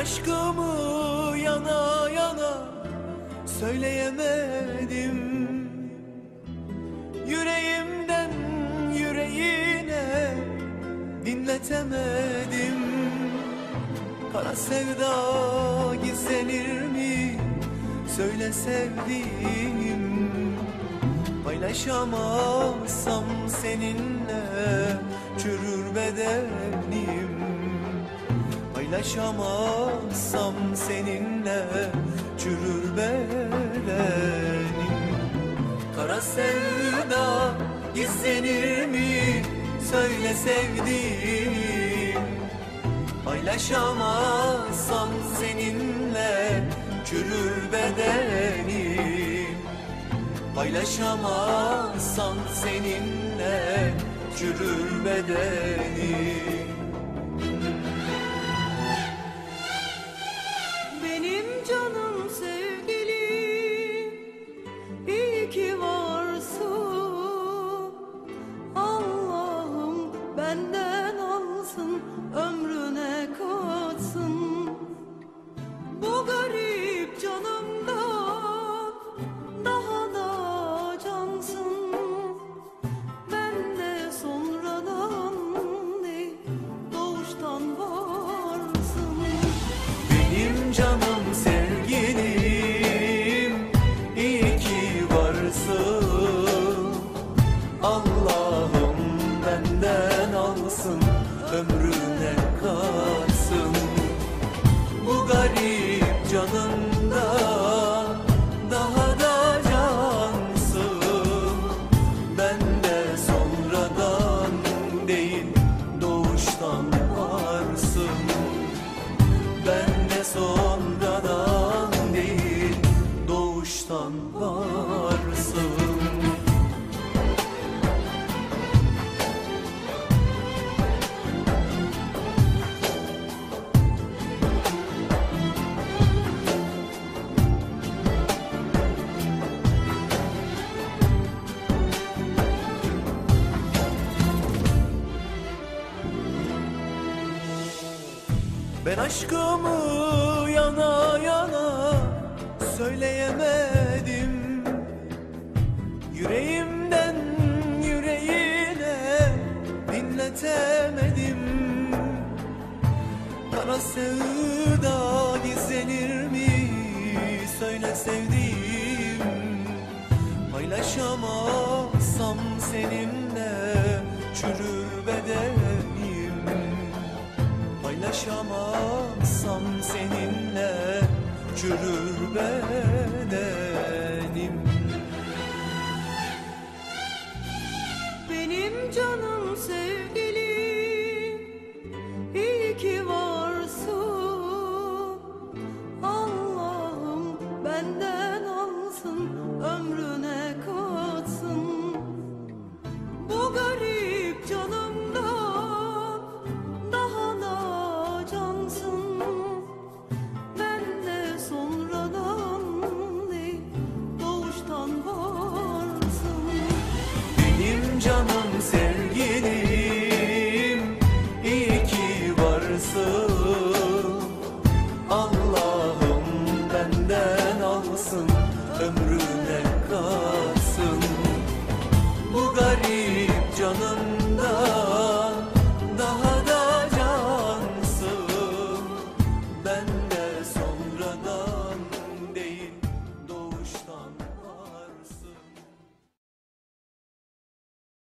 aşkımı yana yana söyleyemedim. Yüreğimden yüreğine dinletemedim. Kara sevda gizlenir mi? Söyle sevdiğim. Paylaşamazsam seninle çürür bedenim Paylaşamazsam seninle çürür bedenim Kara sevda gizlenir mi söyle sevdiğim. Paylaşamazsam seninle çürür bedenim. Paylaşamazsam seninle çürür bedenim ömrüne katsın Ben aşkımı yana yana söyleyemedim. Yüreğimden yüreğine dinletemedim. Kara sevda gizlenir mi? Söyle sevdiğim. Paylaşamazsam seninle çürür bedenim Paylaşamazsam seninle çürür bedenim Benim canım sevgilim